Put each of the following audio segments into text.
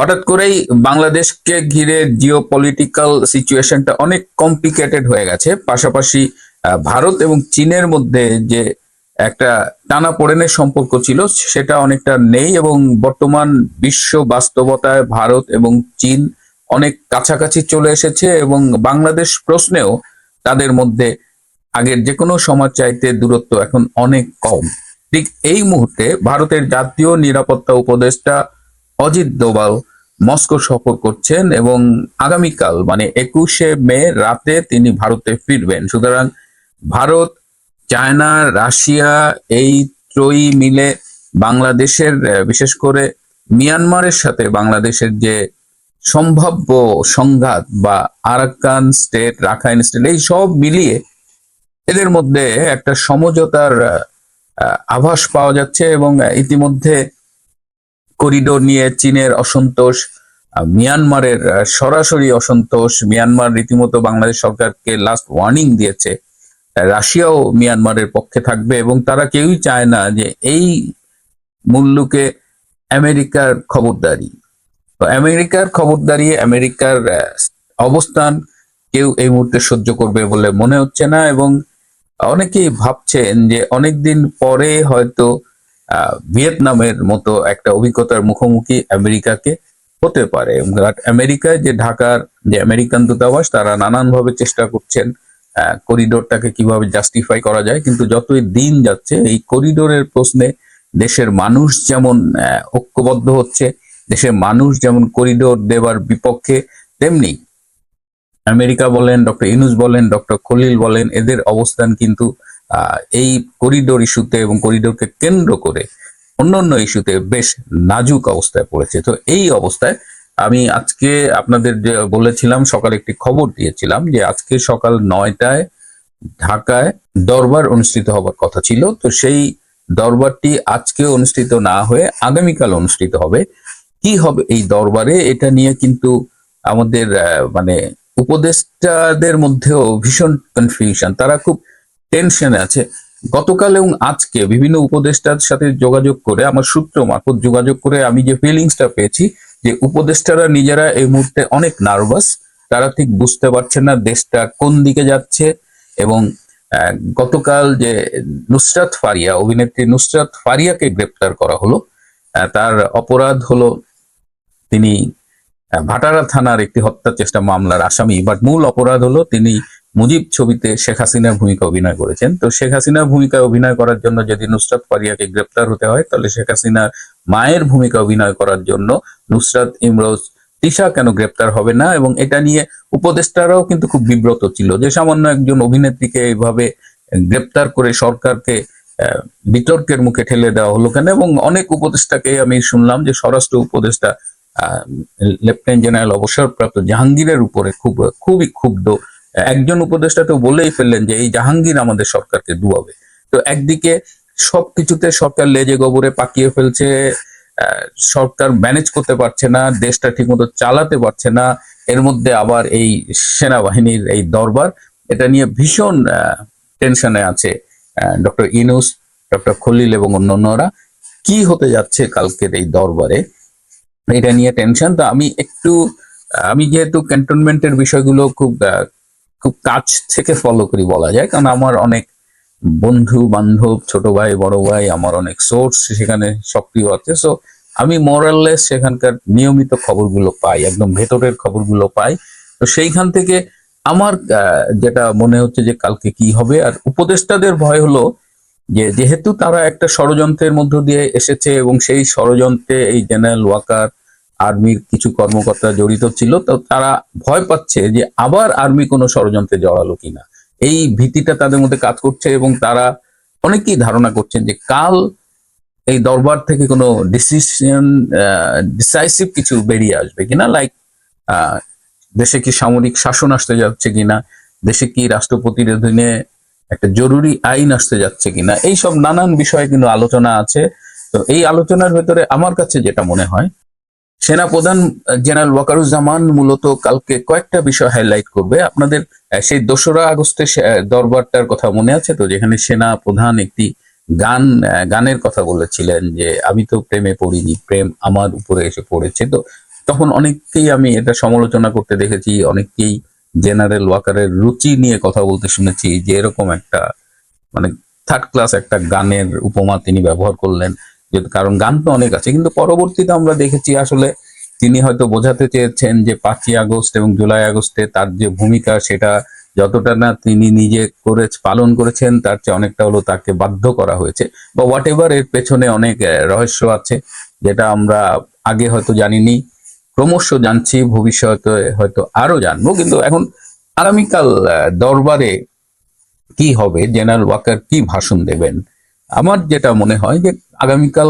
হঠাৎ করেই বাংলাদেশকে ঘিরে জিও পলিটিক্যাল সিচুয়েশনটা অনেক কমপ্লিকেটেড হয়ে গেছে। পাশাপাশি ভারত এবং চীনের মধ্যে যে একটা টানা পড়েনের সম্পর্ক ছিল, সেটা অনেকটা নেই এবং বর্তমান বিশ্ব বাস্তবতায় ভারত এবং চীন অনেক কাছাকাছি চলে এসেছে এবং বাংলাদেশ প্রশ্নেও তাদের মধ্যে আগের যে কোনো সমাজ চাইতে দূরত্ব এখন অনেক কম। ঠিক এই মুহূর্তে ভারতের জাতীয় নিরাপত্তা উপদেষ্টা অজিত দোবাল মস্কো সফর করছেন এবং আগামীকাল মানে একুশে মে রাতে তিনি ভারতে ফিরবেন। সুতরাং ভারত, চায়না, রাশিয়া এই ত্রয়ী মিলে বাংলাদেশের বিশেষ করে মিয়ানমারের সাথে বাংলাদেশের যে সম্ভাব্য সংঘাত বা আরাকান স্টেট, রাখাইন স্টেট, এই সব মিলিয়ে এদের মধ্যে একটা সমঝোতার আভাস পাওয়া যাচ্ছে এবং ইতিমধ্যে করিডোর নিয়ে চীনের অসন্তোষ মিয়ানমারের সরাসরি অসন্তোষ। মিয়ানমার রীতিমতো বাংলাদেশ সরকারকে লাস্ট ওয়ার্নিং দিয়েছে। রাশিয়াও মিয়ানমারের পক্ষে থাকবে এবং তারা কেউই চায় না যে এই মূল্যকে আমেরিকার খবরদারি। তো আমেরিকার খবরদারি, আমেরিকার অবস্থান কেউ এই মুহূর্তে সহ্য করবে বলে মনে হচ্ছে না এবং অনেকেই ভাবছেন যে অনেকদিন পরে হয়তো ভিয়েতনামের মতো একটা অভিজ্ঞতার মুখোমুখি আমেরিকাকে হতে পারে। আমেরিকায় যে ঢাকার যে আমেরিকান দূতাবাস, তারা নানানভাবে চেষ্টা করছেন করিডোরটাকে কীভাবে জাস্টিফাই করা যায়। কিন্তু যতই দিন যাচ্ছে, এই করিডোরের প্রশ্নে দেশের মানুষ যেমন ঐক্যবদ্ধ হচ্ছে, দেশের মানুষ যেমন করিডোর দেওয়ার বিপক্ষে, তেমনি আমেরিকা বলেন, ডক্টর ইনুস বলেন, ডক্টর খলিল বলেন, এদের অবস্থান কিন্তু এই করিডোর ইস্যুতে এবং করিডোরকে কেন্দ্র করে অন্যান্য ইস্যুতে বেশ নাজুক অবস্থায় পড়েছে। তো এই অবস্থায় আমি আজকে আপনাদের যে বলেছিলাম, সকালে একটি খবর দিয়েছিলাম যে আজকে সকাল নয়টায় ঢাকায় দরবার অনুষ্ঠিত হবার কথা ছিল। তো সেই দরবারটি আজকে অনুষ্ঠিত না হয়ে আগামীকাল অনুষ্ঠিত হবে। কি হবে এই দরবারে, এটা নিয়ে কিন্তু আমাদের মানে উপদেষ্টাদের মধ্যেও ভীষণ কনফিউশন তারা খুব টেনশনে আছে। গতকাল এবং আজকে বিভিন্ন উপদেষ্টার সাথে যোগাযোগ করে, আমার সূত্র মারফত যোগাযোগ করে আমি যে ফিলিংসটা পেয়েছি, যে উপদেষ্টারা নিজেরা এই মুহূর্তে অনেক নার্ভাস তারা ঠিক বুঝতে পারছে না দেশটা কোন দিকে যাচ্ছে এবং গতকাল যে নুসরাত ফারিয়া, অভিনেত্রী নুসরাত ফারিয়াকে গ্রেপ্তার করা হলো তার অপরাধ হলো তিনি ভাটারা থানার একটি হত্যা চেষ্টা, মামলার আসামি। বাট মূল অপরাধ হলো তিনি মুজিব ছবিতে শেখ হাসিনার ভূমিকা অভিনয় করেছেন। তো শেখ হাসিনার ভূমিকায় অভিনয় করার জন্য যদি নুসরাত ফারিয়াকে গ্রেপ্তার হতে হয়, তাহলে শেখ হাসিনার মায়ের ভূমিকা অভিনয় করার জন্য নুসরাত ইমরোজ, তিশা কেন গ্রেপ্তার হবে না? এবং এটা নিয়ে উপদেষ্টারাও কিন্তু খুব বিব্রত ছিল যে সামান্য একজন অভিনেত্রীকে এইভাবে গ্রেপ্তার করে সরকারকে বিতর্কের মুখে ঠেলে দেওয়া হলো কেন? এবং অনেক উপদেষ্টাকে আমি শুনলাম যে স্বরাষ্ট্র উপদেষ্টা লেফটেন্যান্ট জেনারেল অবসরপ্রাপ্ত জাহাঙ্গীরের উপরে খুব, খুবই ক্ষুব্ধ একজন উপদেষ্টা তো বলেই ফেললেন যে এই জাহাঙ্গীর আমাদের সরকারকে ডুবাবে তো একদিকে সবকিছুতে সরকার লেজে গোবরে পাকিয়ে ফেলছে সরকার ম্যানেজ করতে পারছে না, দেশটা ঠিকমতো চালাতে পারছে না, এর মধ্যে আবার এই সেনাবাহিনীর এই দরবার, এটা নিয়ে ভীষণ টেনশনে আছে ডক্টর ইনুস ডক্টর খলিল এবং অন্যান্যরা। কি হতে যাচ্ছে কালকের এই দরবারে? এটা নিয়ে টেনশন তো আমি একটু আমি যেহেতু ক্যান্টনমেন্টের বিষয়গুলো খুব খুব কাছ থেকে ফলো করি বলা যায়। কারণ আমার অনেক বন্ধু, বান্ধব, ছোট ভাই, বড় ভাই, আমার অনেক সোর্স সেখানে সক্রিয় আছে। সো আমি মোরাললেস সেখানকার নিয়মিত খবরগুলো পাই, একদম ভেতরের খবরগুলো পাই। তো সেইখান থেকে আমার যেটা মনে হচ্ছে যে কালকে কি হবে, আর উপদেষ্টাদের ভয় হলো যে যেহেতু তারা একটা ষড়যন্ত্রের মধ্য দিয়ে এসেছে এবং সেই ষড়যন্ত্রে এই জেনারেল ওয়াকার আর্মির কিছু কর্মকর্তা জড়িত ছিল, তো তারা ভয় পাচ্ছে যে আবার আর্মি কোনো ষড়যন্ত্রে জড়ালো কিনা। এই ভীতিটা তাদের মধ্যে কাজ করছে এবং তারা অনেকেই ধারণা করছেন যে কাল এই দরবার থেকে কোনো ডিসিশন ডিসাইসিভ কিছু বেরিয়ে আসবে কিনা লাইক দেশে কি সামরিক শাসন আসতে যাচ্ছে কিনা, দেশে কি রাষ্ট্রপতির অধীনে একটা জরুরি আইন আসতে যাচ্ছে কিনা এই সব নানান বিষয়ে কিন্তু আলোচনা আছে। তো এই আলোচনার ভেতরে আমার কাছে যেটা মনে হয় সেনাপ্রধান জেনারেল ওয়াকারুজ্জামান মূলত কালকে কয়েকটা বিষয় হাইলাইট করবে। আপনাদের সেই দোসরা আগস্টে দরবারটার কথা মনে আছে তো? যেখানে সেনা প্রধান একটি গান গানের কথা বলেছিলেন যে, আমি তো প্রেমে পড়িনি, প্রেম আমার উপরে এসে পড়েছে। তো তখন অনেককেই আমি এটা সমালোচনা করতে দেখেছি, অনেককেই জেনারেল ওয়াকারের রুচি নিয়ে কথা বলতে শুনেছি যে, এরকম একটা মানে থার্ড ক্লাস একটা গানের উপমা তিনি ব্যবহার করলেন। কারণ গান তো অনেক আছে। কিন্তু পরবর্তীতে আমরা দেখেছি আসলে তিনি হয়তো বোঝাতে চেয়েছেন যে পাঁচই আগস্ট এবং জুলাই আগস্টে তার যে ভূমিকা সেটা যতটা না তিনি নিজে করে পালন করেছেন, তার চেয়ে অনেকটা হলো তাকে বাধ্য করা হয়েছে। বা হোয়াট এভার এর পেছনে অনেক রহস্য আছে, যেটা আমরা আগে হয়তো জানিনি। ক্রমশ জানছি, ভবিষ্যতে হয়তো আরও জানব। কিন্তু এখন আগামীকাল দরবারে কি হবে, জেনারেল ওয়াকার কি ভাষণ দেবেন? আমার যেটা মনে হয় যে আগামীকাল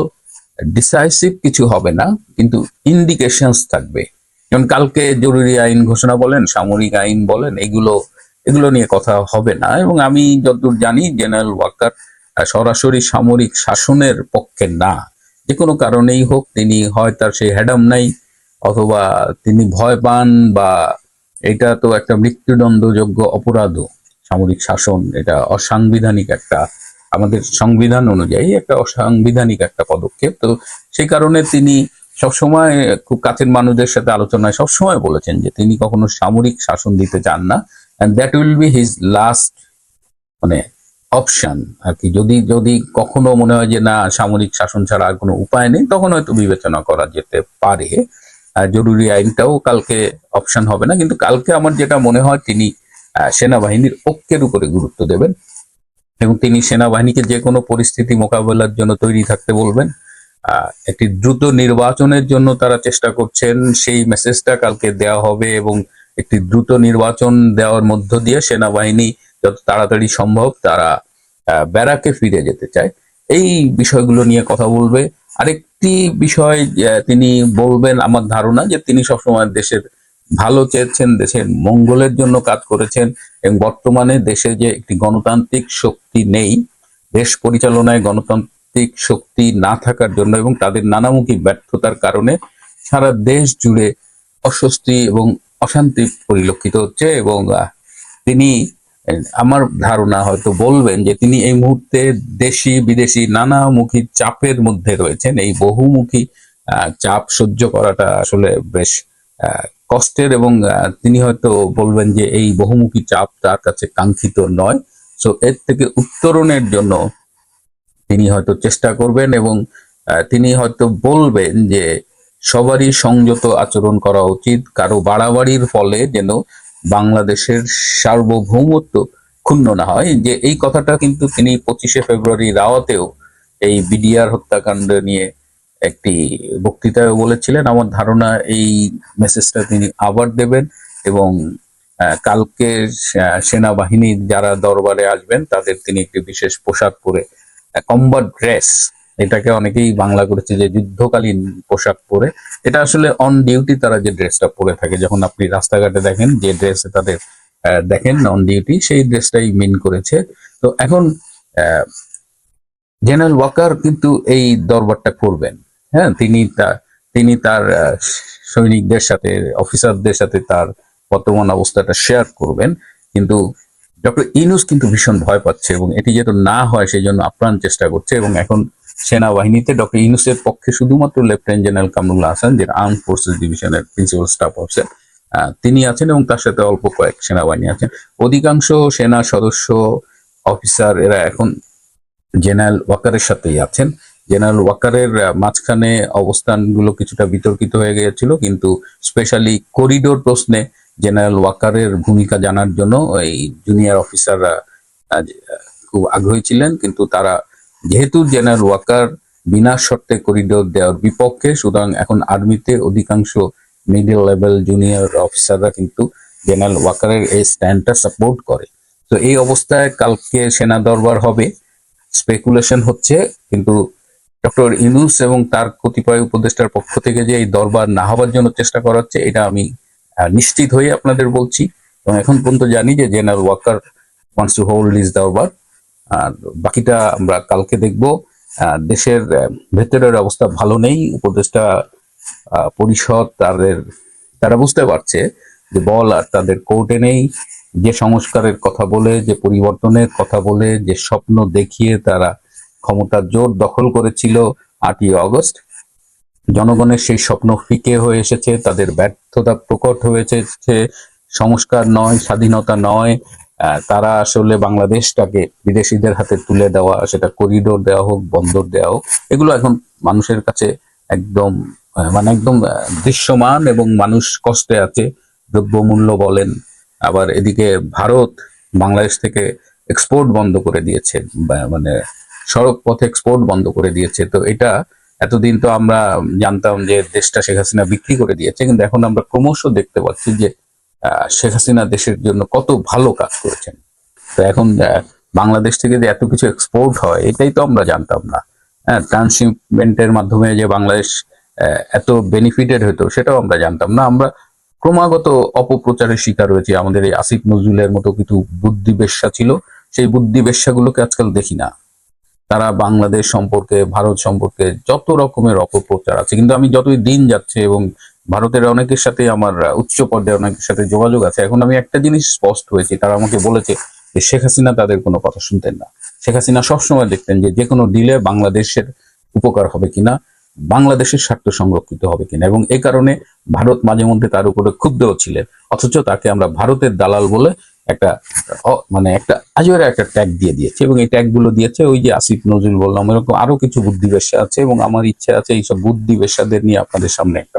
ডিসাইসিভ কিছু হবে না, কিন্তু ইন্ডিকেশনস থাকবে। যেমন কালকে জরুরি আইন ঘোষণা বলেন, সামরিক আইন বলেন, এগুলো এগুলো নিয়ে কথা হবে না। এবং আমি যতদূর জানি জেনারেল ওয়াকার সরাসরি সামরিক শাসনের পক্ষে না। যে কোনো কারণেই হোক, তিনি হয় তার সেই হ্যাডাম নাই, অথবা তিনি ভয় পান বা এটা তো একটা মৃত্যুদণ্ডযোগ্য অপরাধও। সামরিক শাসন, এটা অসাংবিধানিক একটা আমাদের সংবিধান অনুযায়ী একটা অসাংবিধানিক একটা পদক্ষেপ। তো সেই কারণে তিনি সবসময় খুব কাছের মানুষদের সাথে আলোচনায় সবসময় বলেছেন যে তিনি কখনো সামরিক শাসন দিতে চান না। And that will be his last মানে অপশন আর কি। যদি যদি কখনো মনে হয় যে না, সামরিক শাসন ছাড়া আর কোনো উপায় নেই, তখন হয়তো বিবেচনা করা যেতে পারে। জরুরি আইনটাও কালকে অপশন হবে না। কিন্তু কালকে আমার যেটা মনে হয় তিনি সেনাবাহিনীর ঐক্যের উপরে গুরুত্ব দেবেন। এবং তিনি সেনাবাহিনীকে যে কোনো পরিস্থিতি মোকাবেলার জন্য তৈরি থাকতে বলবেন একটি দ্রুত নির্বাচনের জন্য তারা চেষ্টা করছেন। সেই মেসেজটা কালকে দেওয়া হবে এবং একটি দ্রুত নির্বাচন দেওয়ার মধ্য দিয়ে সেনাবাহিনী যত তাড়াতাড়ি সম্ভব তারা ব্যারাকে ফিরে যেতে চায়। এই বিষয়গুলো নিয়ে কথা বলবে। আরেকটি বিষয় তিনি বলবেন আমার ধারণা যে তিনি সবসময় দেশের ভালো চেয়েছেন, দেশের মঙ্গলের জন্য কাজ করেছেন এবং বর্তমানে দেশে যে একটি গণতান্ত্রিক শক্তি নেই, দেশ পরিচালনায় গণতান্ত্রিক শক্তি না থাকার জন্য এবং তাদের নানামুখী ব্যর্থতার কারণে সারা দেশ জুড়ে অস্বস্তি এবং অশান্তি পরিলক্ষিত হচ্ছে এবং তিনি, আমার ধারণা হয়তো বলবেন যে তিনি এই মুহূর্তে দেশি বিদেশি নানামুখী চাপের মধ্যে রয়েছেন। এই বহুমুখী চাপ সহ্য করাটা আসলে বেশ কষ্টের এবং তিনি হয়তো বলবেন যে এই বহুমুখী চাপ তার কাছে কাঙ্ক্ষিত নয়। সো এর থেকে উত্তরণের জন্য তিনি হয়তো চেষ্টা করবেন এবং তিনি হয়তো বলবেন যে সবারই সংযত আচরণ করা উচিত। কারও বাড়াবাড়ির ফলে যেন বাংলাদেশের সার্বভৌমত্ব ক্ষুণ্ণ না হয়। যে এই কথাটা কিন্তু তিনি পঁচিশে ফেব্রুয়ারি রাওয়াতেও এই বিডিআর হত্যাকাণ্ড নিয়ে একটি বক্তৃতায় বলেছিলেন। আমার ধারণা এই মেসেজটা তিনি আবার দেবেন এবং আহ, কালকে সে- সেনাবাহিনীর যারা দরবারে আসবেন তাদের তিনি একটি বিশেষ পোশাক পরে কম্বাট ড্রেস এটাকে অনেকেই বাংলা করেছে যে যুদ্ধকালীন পোশাক পরে। এটা আসলে অন ডিউটি তারা যে ড্রেসটা পরে থাকে যখন আপনি রাস্তাঘাটে দেখেন যে ড্রেসে তাদের দেখেন অন ডিউটি সেই ড্রেসটাই মিন করেছে। তো এখন জেনারেল ওয়াকার কিন্তু এই দরবারটা করবেন। হ্যাঁ তিনি তিনি তার সৈনিকদের সাথে, অফিসারদের সাথে তার বর্তমান অবস্থাটা শেয়ার করবেন। কিন্তু ডক্টর ইনুস কিন্তু ভীষণ ভয় পাচ্ছে এবং এটি যেন না হয় সেই জন্য আপ্রাণ চেষ্টা করছে এবং এখন সেনাবাহিনীতে ডক্টর ইনুসের পক্ষে শুধুমাত্র লেফটেন্যান্ট জেনারেল কামরুল্লাহ হাসান যে আর্ম ফোর্সেস ডিভিশনের প্রিন্সিপাল স্টাফ অফিসার তিনি আছেন এবং তার সাথে অল্প কয়েক সেনাবাহিনী আছেন অধিকাংশ সেনা সদস্য অফিসার এরা এখন জেনারেল ওয়াকারের সাথেই আছেন। জেনারেল ওয়াকারের মাঝখানে অবস্থানগুলো কিছুটা বিতর্কিত হয়ে গিয়েছিল, কিন্তু স্পেশালি করিডোর প্রশ্নে জেনারেল ওয়াকারের ভূমিকা জানার জন্য এই জুনিয়র অফিসাররা খুব আগ্রহী ছিলেন, কিন্তু তারা যেহেতু জেনারেল ওয়াকার বিনা শর্তে করিডোর দেওয়ার বিপক্ষে, সুতরাং এখন আর্মিতে অধিকাংশ মিডল লেভেল জুনিয়র অফিসাররা কিন্তু জেনারেল ওয়াকারের এই স্ট্যান্ডটা সাপোর্ট করে। তো এই অবস্থায় কালকে সেনা দরবার হবে, স্পেকুলেশন হচ্ছে, কিন্তু ডক্টর ইনুস এবং তার কতিপয় উপদেষ্টার পক্ষ থেকে যে এই দরবার না হবার জন্য চেষ্টা করা হচ্ছে, এটা আমি নিশ্চিত হয়ে আপনাদের বলছি। এবং এখন পর্যন্ত জানি যে general Waker wants to hold is দরবার। আর বাকিটা আমরা কালকে দেখব। দেশের ভেতরের অবস্থা ভালো নেই। উপদেষ্টা পরিষদ তাদের, তারা বুঝতে পারছে যে বল আর তাদের কোর্টে নেই। যে সংস্কারের কথা বলে, যে পরিবর্তনের কথা বলে, যে স্বপ্ন দেখিয়ে তারা ক্ষমতার জোর দখল করেছিল আটই অগস্ট। জনগণের সেই স্বপ্ন ফিকে হয়ে এসেছে, তাদের ব্যর্থতা প্রকট হয়েছে সংস্কার নয়, স্বাধীনতা নয় তারা আসলে বাংলাদেশটাকে বিদেশিদের হাতে তুলে দেওয়া, সেটা করিডোর দেওয়া হোক, বন্দর দেওয়া হোক, এগুলো এখন মানুষের কাছে একদম মানে একদম দৃশ্যমান এবং মানুষ কষ্টে আছে, দ্রব্যমূল্য বলেন। আবার এদিকে ভারত বাংলাদেশ থেকে এক্সপোর্ট বন্ধ করে দিয়েছে মানে সড়ক পথে এক্সপোর্ট বন্ধ করে দিয়েছে। তো এটা এতদিন তো আমরা জানতাম যে দেশটা শেখ হাসিনা বিক্রি করে দিয়েছে, কিন্তু এখন আমরা ক্রমশ দেখতে পাচ্ছি যে শেখ হাসিনা দেশের জন্য কত ভালো কাজ করেছেন। তো এখন বাংলাদেশ থেকে যে এত কিছু এক্সপোর্ট হয়, এটাই তো আমরা জানতাম না। হ্যাঁ মাধ্যমে যে বাংলাদেশ এত বেনিফিটেড হতো, সেটাও আমরা জানতাম না। আমরা ক্রমাগত অপপ্রচারের শিকার হয়েছি। আমাদের এই আসিফ নজরুলের মতো কিছু বুদ্ধি বেশ্যা ছিল, সেই বুদ্ধি বেশ্যাগুলোকে আজকাল দেখি না। তারা বাংলাদেশ সম্পর্কে, ভারত সম্পর্কে যত রকমের অপপ্রচার আছে। কিন্তু আমি যতই দিন যাচ্ছে এবং ভারতের অনেকের সাথে আমার উচ্চ পর্যায়ে অনেকের সাথে যোগাযোগ আছে, এখন আমি একটা জিনিস স্পষ্ট হয়েছি, তারা আমাকে বলেছে যে শেখ হাসিনা তাদের কোনো কথা শুনতেন না। শেখ হাসিনা সবসময় দেখতেন যে যে কোনো ডিলে বাংলাদেশের উপকার হবে কিনা, বাংলাদেশের স্বার্থ সংরক্ষিত হবে কিনা। এবং এই কারণে ভারত মাঝে মধ্যে তার উপরে ক্ষুব্ধও ছিলেন। অথচ তাকে আমরা ভারতের দালাল বলে একটা মানে একটা আজরে একটা ট্যাগ দিয়ে দিয়েছে এবং এই ট্যাগগুলো দিয়েছে ওই যে আসিফ নজরুল বললাম, এরকম আরও কিছু বুদ্ধি বেশ্যা আছে এবং আমার ইচ্ছা আছে এইসব বুদ্ধি বেশ্যাদের নিয়ে আপনাদের সামনে একটা